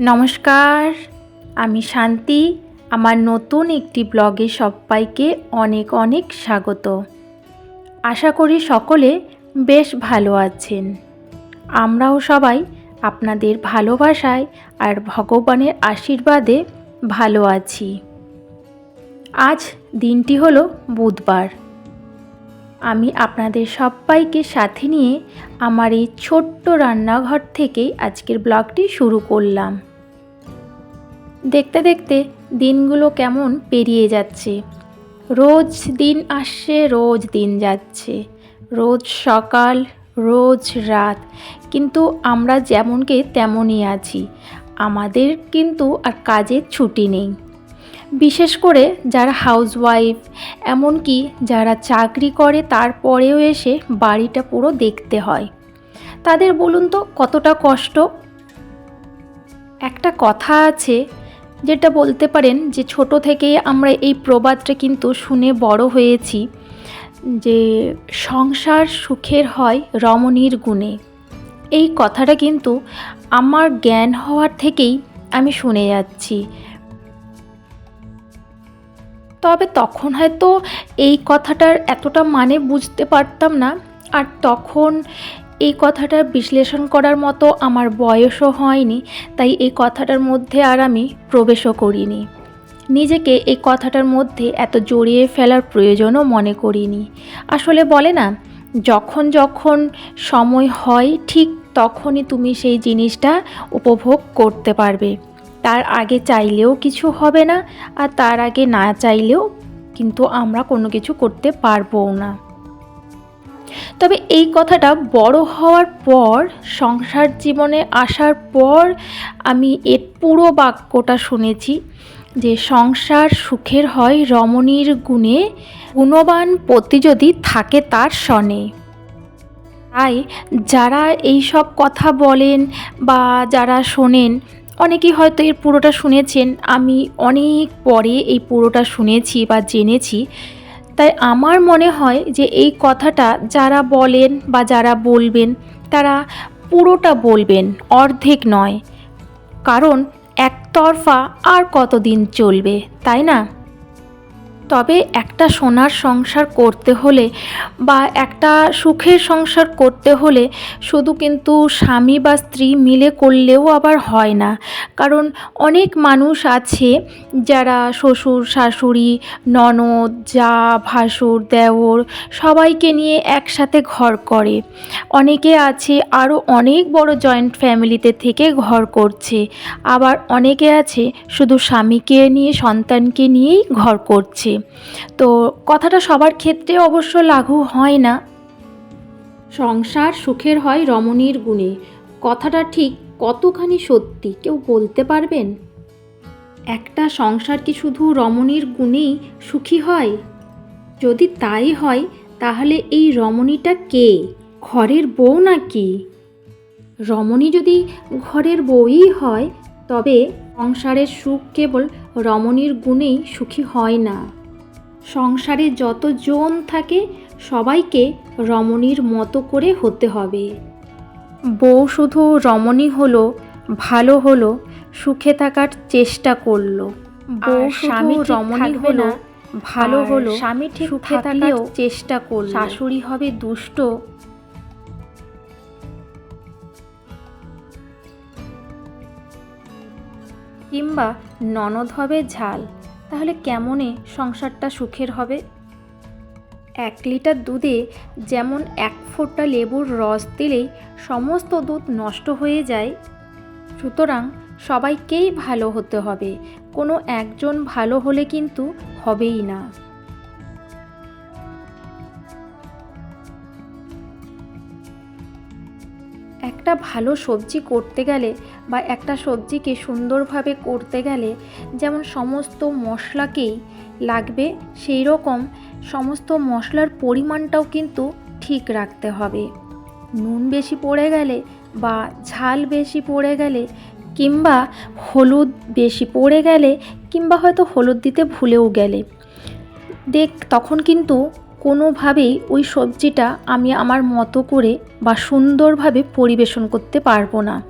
নমস্কার, আমি শান্তি। আমার নতুন একটি ব্লগে সবাইকে অনেক অনেক স্বাগত। আশা করি সকলে বেশ ভালো আছেন। আমরাও সবাই আপনাদের ভালোবাসায় আর ভগবানের আশীর্বাদে ভালো আছি। আজ দিনটি হলো বুধবার। আমি আপনাদের সবাইকে সাথে নিয়ে আমার এই ছোট্ট রান্নাঘর থেকেই আজকের ব্লগটি শুরু করলাম। দেখতে দেখতে দিনগুলো কেমন পেরিয়ে যাচ্ছে। রোজ দিন আসছে, রোজ দিন যাচ্ছে। রোজ সকাল, রোজ রাত। কিন্তু আমরা যেমনকে তেমনই আছি। আমাদের কিন্তু আর কাজের ছুটি নেই। বিশেষ করে যারা হাউসওয়াইফ, এমনকি যারা চাকরি করে তারপরেও এসে বাড়িটা পুরো দেখতে হয়। তাদের বলুন তো কতটা কষ্ট? একটা কথা আছে যেটা বলতে পারেন যে ছোট থেকেই আমরা এই প্রবাদটা কিন্তু শুনে বড় হয়েছি, যে সংসার সুখের হয় রমণীর গুণে। এই কথাটা কিন্তু আমার জ্ঞান হওয়ার থেকেই আমি শুনে যাচ্ছি। তবে তখন হয়তো এই কথাটার এতটা মানে বুঝতে পারতাম না, আর তখন এই কথাটার বিশ্লেষণ করার মতো আমার বয়সও হয়নি, তাই এই কথাটার মধ্যে আর আমি প্রবেশও করিনি। নিজেকে এই কথাটার মধ্যে এত জড়িয়ে ফেলার প্রয়োজনও মনে করিনি। আসলে বলে না, যখন যখন সময় হয়, ঠিক তখনই তুমি সেই জিনিসটা উপভোগ করতে পারবে। তার আগে চাইলেও কিছু হবে না, আর তার আগে না চাইলেও কিন্তু আমরা কোনো কিছু করতে পারবও না। তবে এই কথাটা বড় হওয়ার পর, সংসার জীবনে আসার পর আমি এর পুরো বাক্যটা শুনেছি যে সংসার সুখের হয় রমণীর গুণে, গুণবান পতি যদি থাকে তার সনে। তাই যারা এই সব কথা বলেন বা যারা শোনেন, অনেকেই হয়তো এর পুরোটা শুনেছেন, আমি অনেক পরে এই পুরোটা শুনেছি বা জেনেছি। তাই আমার মনে হয় যে এই কথাটা যারা বলেন বা যারা বলবেন, তারা পুরোটা বলবেন, অর্ধেক নয়। কারণ একতরফা আর কতদিন চলবে, তাই না? তবে একটা সোনার সংসার করতে হলে বা একটা সুখের সংসার করতে হলে শুধু কিন্তু স্বামী বা স্ত্রী মিলে করলেও আবার হয় না। কারণ অনেক মানুষ আছে যারা শ্বশুর, শাশুড়ি, ননদ, যা, ভাসুর, দেওর সবাইকে নিয়ে একসাথে ঘর করে। অনেকে আছে আরও অনেক বড় জয়েন্ট ফ্যামিলিতে থেকে ঘর করছে। আবার অনেকে আছে শুধু স্বামীকে নিয়ে, সন্তানকে নিয়েই ঘর করছে। তো কথাটা সবার ক্ষেত্রে অবশ্য লাগু হয় না। সংসার সুখের হয় রমণীর গুণে। কথাটা ঠিক কতখানি সত্যি, কেউ বলতে পারবেন? একটা সংসার কি শুধু রমণীর গুণেই সুখী হয়? যদি তাই হয়, তাহলে এই রমণীটা কে? ঘরের বউ নাকি? রমণী যদি ঘরের বউই হয়, তবে সংসারের সুখ কেবল রমণীর গুণেই সুখী হয় না। সংসারে যত জন থাকে সবাইকে রমণীর মতো করে হতে হবে। বউ শুধু রমণী হলো ভালো হলো সুখে থাকার চেষ্টা করল। বউ স্বামী রমণী হলো ভালো হলো স্বামী ঠিক সুখে থাকলেও চেষ্টা করল। শাশুড়ি হবে দুষ্ট। কিংবা ননদ হবে ঝাল। তাহলে কেমনে সংসারটা সুখের হবে? এক লিটার দুধে যেমন এক ফোঁটা লেবুর রস দিলেই সমস্ত দুধ নষ্ট হয়ে যায়, সুতরাং সবাইকেই ভালো হতে হবে। কোনো একজন ভালো হলে কিন্তু হবেই না। একটা ভালো সবজি করতে গেলে বা একটা সবজিকে সুন্দরভাবে করতে গেলে যেমন সমস্ত মশলাকেই লাগবে সেই রকম সমস্ত মশলার পরিমাণটাও কিন্তু ঠিক রাখতে হবে। নুন বেশি পড়ে গেলে বা ঝাল বেশি পড়ে গেলে কিংবা হলুদ বেশি পড়ে গেলে কিংবা হয়তো হলুদ দিতে ভুলেও গেলে। দেখ, তখন কিন্তু কোনোভাবেই ওই সবজিটা আমি আমার মতো করে বা সুন্দরভাবে পরিবেশন করতে পারব না।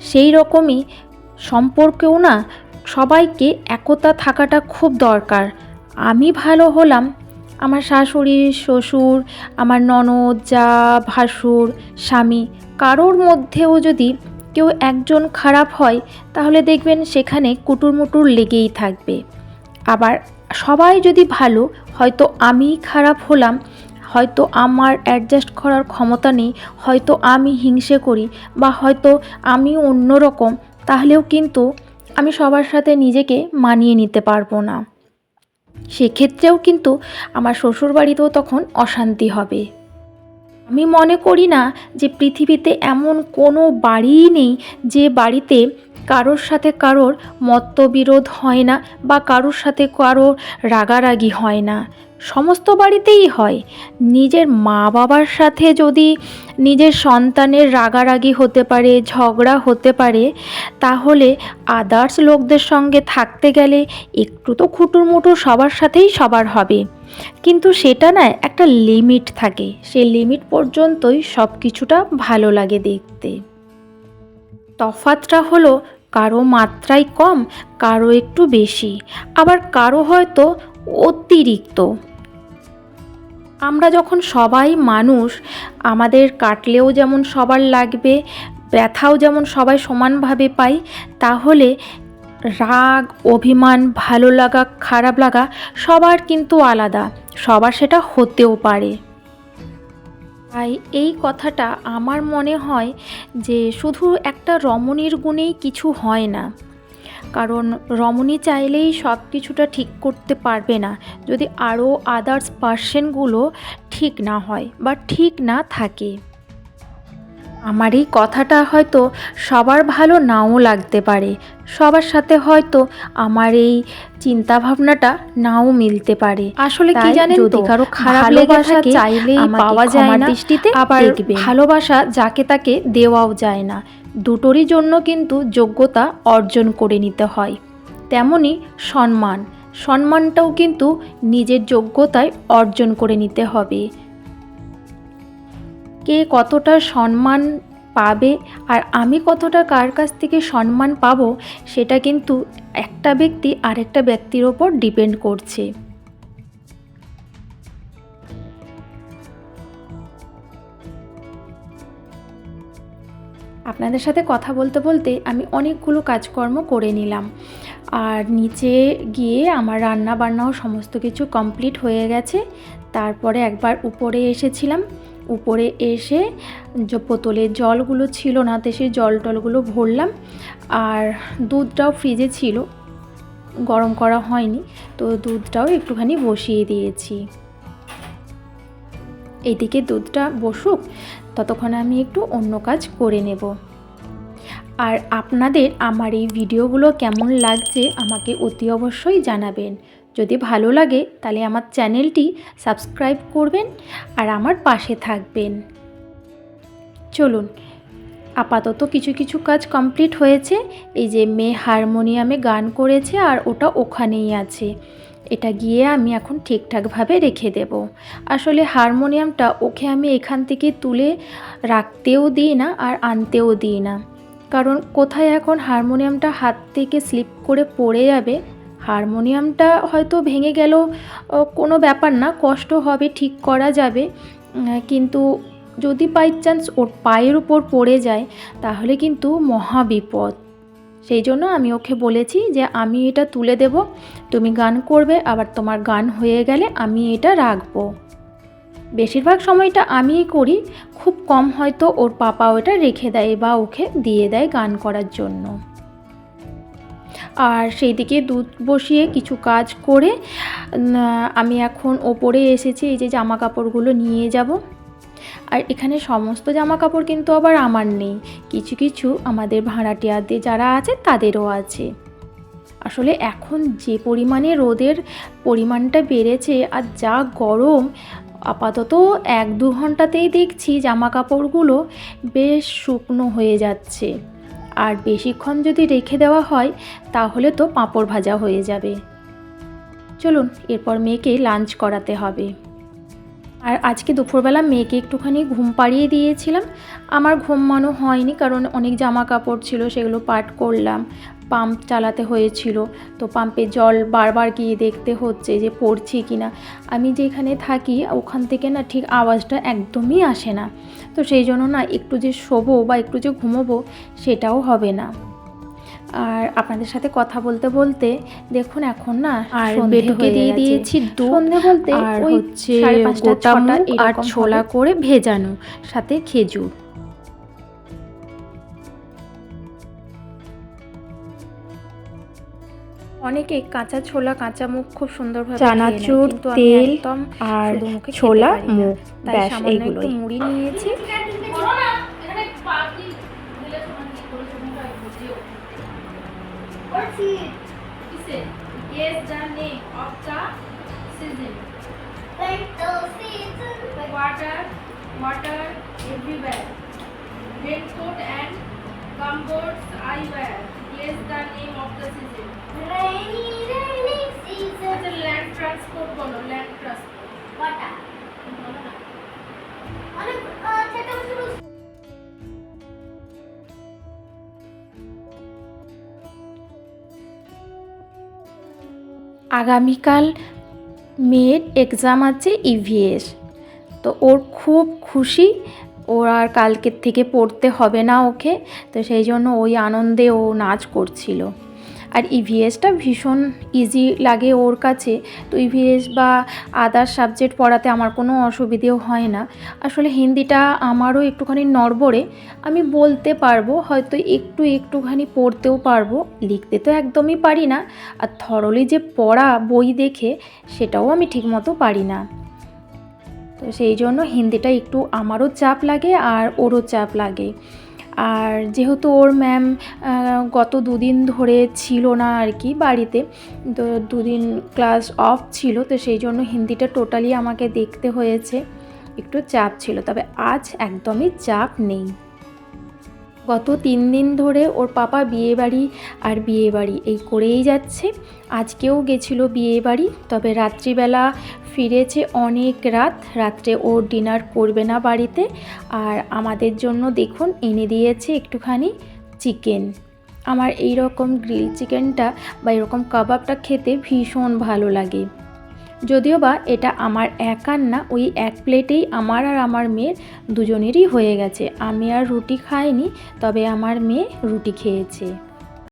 সেই রকমই সম্পর্কেও না সবাইকে একতা থাকাটা খুব দরকার। আমি ভালো হলাম, আমার শাশুড়ি, শ্বশুর, আমার ননদ, যা ভাসুর, স্বামী, কারোর মধ্যেও যদি কেউ একজন খারাপ হয়, তাহলে দেখবেন সেখানে কুটুরমুটুর লেগেই থাকবে। আবার সবাই যদি ভালো, হয়তো আমি খারাপ হলাম, হয়তো আমার অ্যাডজাস্ট করার ক্ষমতা নেই, হয়তো আমি হিংসে করি বা হয়তো আমি অন্য রকম, তাহলেও কিন্তু আমি সবার সাথে নিজেকে মানিয়ে নিতে পারব না। সেক্ষেত্রেও কিন্তু আমার শ্বশুরবাড়িতেও তখন অশান্তি হবে। আমি মনে করি না যে পৃথিবীতে এমন কোনো বাড়িই নেই যে বাড়িতে কারোর সাথে কারোর মতবিরোধ হয় না বা কারোর সাথে কারোর রাগারাগি হয় না। সমস্ত বাড়িতেই হয়। নিজের মা বাবার সাথে যদি নিজের সন্তানের রাগারাগি হতে পারে, ঝগড়া হতে পারে, তাহলে আদার্স লোকদের সঙ্গে থাকতে গেলে একটু তো খুটুর মুটুর সবার সাথেই সবার হবে। কিন্তু সেটা না একটা লিমিট থাকে। সেই লিমিট পর্যন্তই সব কিছুটা ভালো লাগে দেখতে। তফাতটা হলো কারও মাত্রায় কম, কারও একটু বেশি। আবার কারও হয়তো অতিরিক্ত। আমরা যখন সবাই মানুষ, আমাদের কাটলেও যেমন সবার লাগবে, ব্যথাও যেমন সবাই সমানভাবে পাই তাহলে রাগ, অভিমান, ভালো লাগা, খারাপ লাগা সবার কিন্তু আলাদা, সবার সেটা হতেও পারে। তাই এই কথাটা আমার মনে হয় যে শুধু একটা রমণীর গুণেই কিছু হয় না। কারণ রমণী চাইলেই সব কিছুটা ঠিক করতে পারবে না। যদি আরও আদার্স পার্সনগুলো ঠিক না হয় বা ঠিক না থাকে। আমার এই কথাটা হয়তো সবার ভালো নাও লাগতে পারে। সবার সাথে হয়তো আমার এই চিন্তা ভাবনাটা নাও মিলতে পারে। আসলে কি জানেন যদি কারও খারাপ ভালোবাসা লেগে থাকে, চাইলেই পাওয়া যায় না দৃষ্টিতে আবার ভালোবাসা যাকে তাকে দেওয়াও যায় না। দুটোরই জন্য কিন্তু যোগ্যতা অর্জন করে নিতে হয়। তেমনি সম্মান। সম্মানটাও কিন্তু নিজের যোগ্যতায় অর্জন করে নিতে হবে। কে কতটা সম্মান পাবে আর আমি কতটা কার কাছ থেকে সম্মান পাবো, সেটা কিন্তু একটা ব্যক্তি আরেকটা ব্যক্তির ওপর ডিপেন্ড করছে। আপনাদের সাথে কথা বলতে বলতে আমি অনেকগুলো কাজকর্ম করে নিলাম। আর নিচে গিয়ে আমার রান্না বান্নাও সমস্ত কিছু কমপ্লিট হয়ে গেছে। তারপরে একবার উপরে এসেছিলাম। উপরে এসে যে বোতলে জলগুলো ছিল না, তো সেই জল টলগুলো ভরলাম। আর দুধটাও ফ্রিজে ছিল, গরম করা হয়নি, তো দুধটাও একটুখানি বসিয়ে দিয়েছি। এদিকে দুধটা বসুক, ততক্ষণে আমি একটু অন্য কাজ করে নেব। আর আপনাদের আমার এই ভিডিওগুলো কেমন লাগছে আমাকে অতি অবশ্যই জানাবেন। যদি ভালো লাগে তাহলে আমার চ্যানেলটি সাবস্ক্রাইব করবেন আর আমার পাশে থাকবেন। চলুন, আপাতত কিছু কিছু কাজ কমপ্লিট হয়েছে। এই যে মেয়ে হারমোনিয়ামে গান করেছে আর ওটা ওখানেই আছে। এটা গিয়ে আমি এখন ঠিকঠাকভাবে রেখে দেব। আসলে হারমোনিয়ামটা ওকে আমি এখান থেকে তুলে রাখতেও দিই না আর আনতেও দিই না। কারণ কোথায় এখন হারমোনিয়ামটা হাত থেকে স্লিপ করে পড়ে যাবে? হারমোনিয়ামটা হয়তো ভেঙে গেলেও ও, কোনো ব্যাপার না কষ্ট হবে ঠিক করা যাবে। কিন্তু যদি বাই চান্স ওর পায়ের উপর পড়ে যায় তাহলে কিন্তু মহা বিপদ। সেই জন্য আমি ওকে বলেছি যে আমি এটা তুলে দেব তুমি গান করবে আবার তোমার গান হয়ে গেলে আমি এটা রাখব। বেশিরভাগ সময়টা আমিই করি, খুব কম হয়তো ওর পাপা ওটা রেখে দেয় বা ওকে দিয়ে দেয় গান করার জন্য। আর সেই দিকে দুধ বসিয়ে কিছু কাজ করে আমি এখন ওপরে এসেছি, এই যে জামা কাপড়গুলো নিয়ে যাব। আর এখানে সমস্ত জামা কাপড় কিন্তু আবার আমার নেই, কিছু কিছু আমাদের ভাড়াটিয়াদের যারা আছে তাদেরও আছে। আসলে এখন যে পরিমাণে রোদের পরিমাণটা বেড়েছে আর যা গরম আপাতত এক দু ঘন্টাতেই দেখছি জামা কাপড়গুলো বেশ শুকনো হয়ে যাচ্ছে। আর বেশিক্ষণ যদি রেখে দেওয়া হয়, তাহলে তো পাঁপড় ভাজা হয়ে যাবে। চলুন, এরপর মেয়েকে লাঞ্চ করাতে হবে। আর আজকে দুপুরবেলা মেয়েকে একটুখানি ঘুম পাড়িয়ে দিয়েছিলাম। আমার ঘুমানো হয়নি কারণ অনেক জামা কাপড় ছিল, সেগুলো পাট করলাম। পাম্প চালাতে হয়েছিল, তো পাম্পে জল বারবার গিয়ে দেখতে হচ্ছে যে পড়ছে কি না আমি যেখানে থাকি, ওখান থেকে না ঠিক আওয়াজটা একদমই আসে না। তো সেই জন্য না একটু যে শোবো বা একটু যে ঘুমোবো, সেটাও হবে না। আর আপনাদের সাথে কথা বলতে বলতে দেখুন এখন না আর বেটুকে দিয়ে দিয়েছি দুধ সন্ধে বলতে আর হচ্ছে সাড়ে পাঁচটা গোটা আর ছোলা করে ভেজানো সাথে খেজুর। অনেকে কাঁচা ছোলা কাঁচা মুখ খুব সুন্দরভাবে চানাচুর, তেল আর মুখে ছোলা তাই ব্যাস সামান্য একটু এইগুলোই মুড়ি নিয়েছি। What's it? Guess the name of the season. The season. Water, water everywhere. Raincoat and gumbots I wear. Guess the name of the season. rainy, rainy season. আচ্ছা land transport বলো land transport. Water. অনেক আহ, সেটা হচ্ছে আগামীকাল মেয়ের exam আছে EVS তো ওর খুব খুশি, ওর আর কালকের থেকে পড়তে হবে না ওকে। তো সেই জন্য ওই আনন্দে ও নাচ করছিল। আর ইভিএসটা ভীষণ ইজি লাগে ওর কাছে। তো ইভিএস বা আদার সাবজেক্ট পড়াতে আমার কোনো অসুবিধেও হয় না। আসলে হিন্দিটা আমারও একটুখানি নড়বড়ে। আমি বলতে পারব, হয়তো একটু একটুখানি পড়তেও পারব। লিখতে তো একদমই পারি না। আর থরলি যে পড়া বই দেখে, সেটাও আমি ঠিকমতো পারি না। তো সেই জন্য হিন্দিটা একটু আমারও চাপ লাগে আর ওরও চাপ লাগে। আর যেহেতু ওর ম্যাম গত দুদিন ধরে ছিল না আর কি বাড়িতে, তো দুদিন ক্লাস অফ ছিল, তো সেই জন্য হিন্দিটা টোটালি আমাকে দেখতে হয়েছে। একটু চাপ ছিল, তবে আজ একদমই চাপ নেই। গত তিন দিন ধরে ওর পাপা বিয়ে বাড়ি আর বিয়ে বাড়ি এই করেই যাচ্ছে। আজকেও গেছিল বিয়ে বাড়ি তবে রাত্রিবেলা ফিরেছে অনেক রাত। রাত্রে ও ডিনার করবে না বাড়িতে। আর আমাদের জন্য দেখুন, এনে দিয়েছে একটুখানি চিকেন। আমার এই রকম গ্রিল চিকেনটা বা এরকম কাবাবটা খেতে ভীষণ ভালো লাগে। যদিও বা এটা আমার একার না ওই এক প্লেটেই আমার আর আমার মেয়ের দুজনেরই হয়ে গেছে। আমি আর রুটি খাইনি, তবে আমার মেয়ে রুটি খেয়েছে।